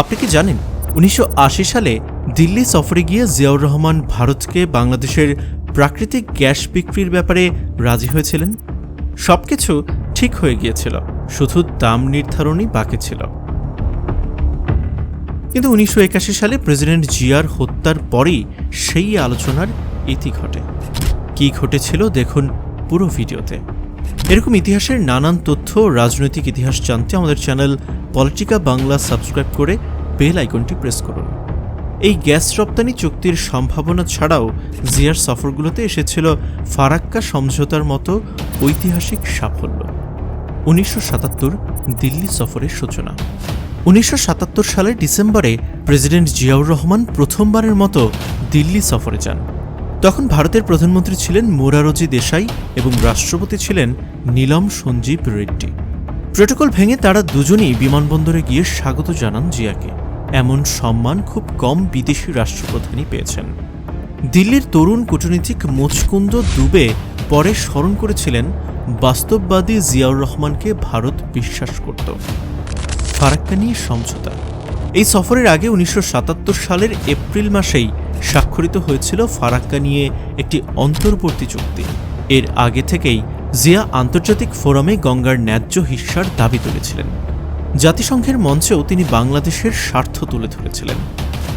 আপনি কি জানেন, উনিশশো আশি সালে দিল্লি সফরে গিয়ে জিয়াউর রহমান ভারতকে বাংলাদেশের প্রাকৃতিক গ্যাস বিক্রির ব্যাপারে রাজি হয়েছিলেন? সবকিছু ঠিক হয়ে গিয়েছিল, শুধু দাম নির্ধারণই বাকি ছিল। কিন্তু উনিশশো একাশি সালে প্রেসিডেন্ট জিয়ার হত্যার পরেই সেই আলোচনার ইতি ঘটে। কি ঘটেছিল দেখুন পুরো ভিডিওতে। এরকম ইতিহাসের নানান তথ্য রাজনৈতিক ইতিহাস জানতে আমাদের চ্যানেল পলিটিকা বাংলা সাবস্ক্রাইব করে বেল আইকনটি প্রেস করুন। এই গ্যাস রপ্তানি চুক্তির সম্ভাবনা ছাড়াও জিয়ার সফরগুলোতে এসেছিল ফারাক্কা সমঝোতার মতো ঐতিহাসিক সাফল্য। উনিশশো সাতাত্তর দিল্লি সফরের সূচনা। উনিশশো সাতাত্তর সালের ডিসেম্বরে প্রেসিডেন্ট জিয়াউর রহমান প্রথমবারের মতো দিল্লি সফরে যান। তখন ভারতের প্রধানমন্ত্রী ছিলেন মোরারজি দেশাই এবং রাষ্ট্রপতি ছিলেন নীলম সঞ্জীব রেড্ডি। প্রোটোকল ভেঙে তারা দুজনেই বিমানবন্দরে গিয়ে স্বাগত জানান জিয়াকে। এমন সম্মান খুব কম বিদেশি রাষ্ট্রপ্রধানই পেয়েছেন। দিল্লির তরুণ কূটনীতিক মুচকুন্দ দুবে পরে স্মরণ করেছিলেন, বাস্তববাদী জিয়াউর রহমানকে ভারত বিশ্বাস করত। ফারাক্কা নিয়ে সমঝোতা। এই সফরের আগে উনিশশো সাতাত্তর সালের এপ্রিল মাসেই স্বাক্ষরিত হয়েছিল ফারাক্কা নিয়ে একটি অন্তর্বর্তী চুক্তি। এর আগে থেকেই জিয়া আন্তর্জাতিক ফোরামে গঙ্গার ন্যায্য হিস্যার দাবি তুলেছিলেন। জাতিসংঘের মঞ্চেও তিনি বাংলাদেশের স্বার্থ তুলে ধরেছিলেন।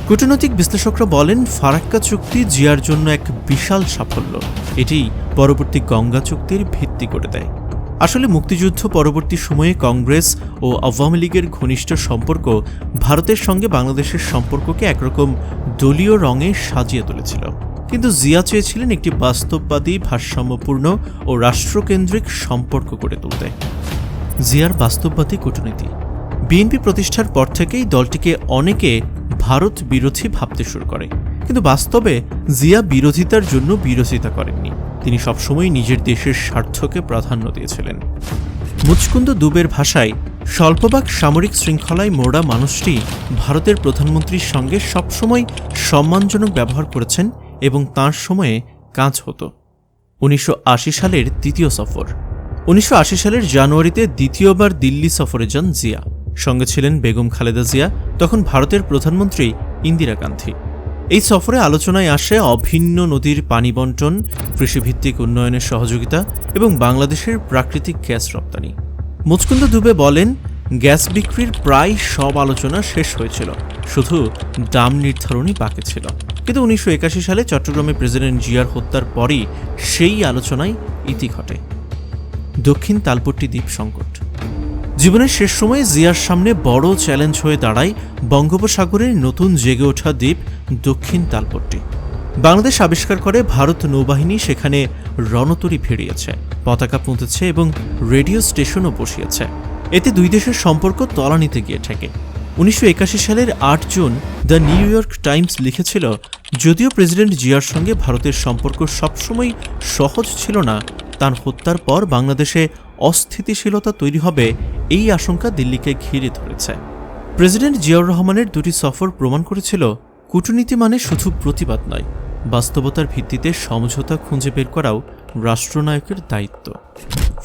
কূটনৈতিক বিশ্লেষকরা বলেন, ফারাক্কা চুক্তি জিয়ার জন্য এক বিশাল সাফল্য। এটি পরবর্তী গঙ্গা চুক্তির ভিত্তি করে দেয়। আসলে মুক্তিযুদ্ধ পরবর্তী সময়ে কংগ্রেস ও আওয়ামী লীগের ঘনিষ্ঠ সম্পর্ক ভারতের সঙ্গে বাংলাদেশের সম্পর্ককে একরকম দলীয় রঙে সাজিয়ে তুলেছিল। কিন্তু জিয়া চেয়েছিলেন একটি বাস্তববাদী, ভারসাম্যপূর্ণ ও রাষ্ট্রকেন্দ্রিক সম্পর্ক গড়ে তুলতে। জিয়ার বাস্তববাদী কূটনীতি। বিএনপি প্রতিষ্ঠার পর থেকেই দলটিকে অনেকে ভারত বিরোধী ভাবতে শুরু করে। কিন্তু বাস্তবে জিয়া বিরোধিতার জন্য বিরোধিতা করেননি তিনি সবসময় নিজের দেশের স্বার্থকে প্রাধান্য দিয়েছিলেন। মুচকুন্দ দুবের ভাষায়, স্বল্পবাক সামরিক শৃঙ্খলায় মোড়া মানুষটি ভারতের প্রধানমন্ত্রীর সঙ্গে সবসময় সম্মানজনক ব্যবহার করেছেন এবং তাঁর সময়ে কাজ হতো। উনিশশো আশি সালের দ্বিতীয় সফর। উনিশশো আশি সালের জানুয়ারিতে দ্বিতীয়বার দিল্লি সফরে যান জিয়া। সঙ্গে ছিলেন বেগম খালেদা জিয়া, তখন ভারতের প্রধানমন্ত্রী ইন্দিরা গান্ধী। এই সফরে আলোচনায় আসে অভিন্ন নদীর পানি বন্টন, কৃষিভিত্তিক উন্নয়নের সহযোগিতা এবং বাংলাদেশের প্রাকৃতিক গ্যাস রপ্তানি। মুচকুন্দ দুবে বলেন, গ্যাস বিক্রির প্রায় সব আলোচনা শেষ হয়েছিল, শুধু দাম নির্ধারণই বাকি ছিল। কিন্তু উনিশশো একাশি সালে চট্টগ্রামে প্রেসিডেন্ট জিয়ার হত্যার পরই সেই আলোচনায় ইতি ঘটে। দক্ষিণ তালপট্টি দ্বীপ সংকট। জীবনের শেষ সময়ে জিয়ার সামনে বড় চ্যালেঞ্জ হয়ে দাঁড়ায় বঙ্গোপসাগরের নতুন জেগে ওঠা দ্বীপ দক্ষিণ তালপট্টি। বাংলাদেশ আবিষ্কার করে ভারত নৌবাহিনী সেখানে রণতরী ফিরিয়েছে, পতাকা পুঁতেছে এবং রেডিও স্টেশনও বসিয়েছে। এতে দুই দেশের সম্পর্ক তলানিতে গিয়ে ঠেকে। উনিশশো সালের আট June the New York Times লিখেছিল, যদিও প্রেসিডেন্ট জিয়ার সঙ্গে ভারতের সম্পর্ক সবসময় সহজ ছিল না, তার হত্যার পর বাংলাদেশে অস্থিতিশীলতা তৈরি হবে এই আশঙ্কা দিল্লিকে ঘিরে ধরেছে। প্রেসিডেন্ট জিয়াউর রহমানের দুটি সফর প্রমাণ করেছিল কূটনীতি মানে শুধু প্রতিবাদ নয়, বাস্তবতার ভিত্তিতে সমঝোতা খুঁজে বের করাও রাষ্ট্রনায়কের দায়িত্ব।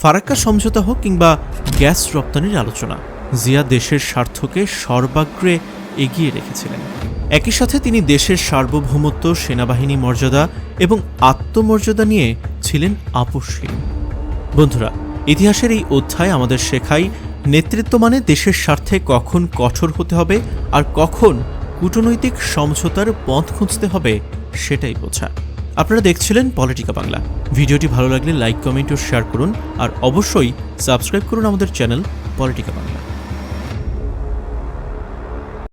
ফারাক্কা সমঝোতা হোক কিংবা গ্যাস রপ্তানির আলোচনা, জিয়া দেশের স্বার্থকে সর্বাগ্রে এগিয়ে রেখেছিলেন। একই সাথে তিনি দেশের সার্বভৌমত্ব, সেনাবাহিনী মর্যাদা এবং আত্মমর্যাদা নিয়ে ছিলেন আপোষহীন। বন্ধুরা, ইতিহাসের এই অধ্যায় আমাদের শেখায়, নেতৃত্ব মানে দেশের স্বার্থে কখন কঠোর হতে হবে আর কখন কূটনৈতিক সমঝোতার পথ খুঁজতে হবে সেটাই বোঝা। আপনারা দেখছিলেন পলিটিকা বাংলা। ভিডিওটি ভালো লাগলে লাইক, কমেন্ট ও শেয়ার করুন আর অবশ্যই সাবস্ক্রাইব করুন আমাদের চ্যানেল পলিটিকা বাংলা।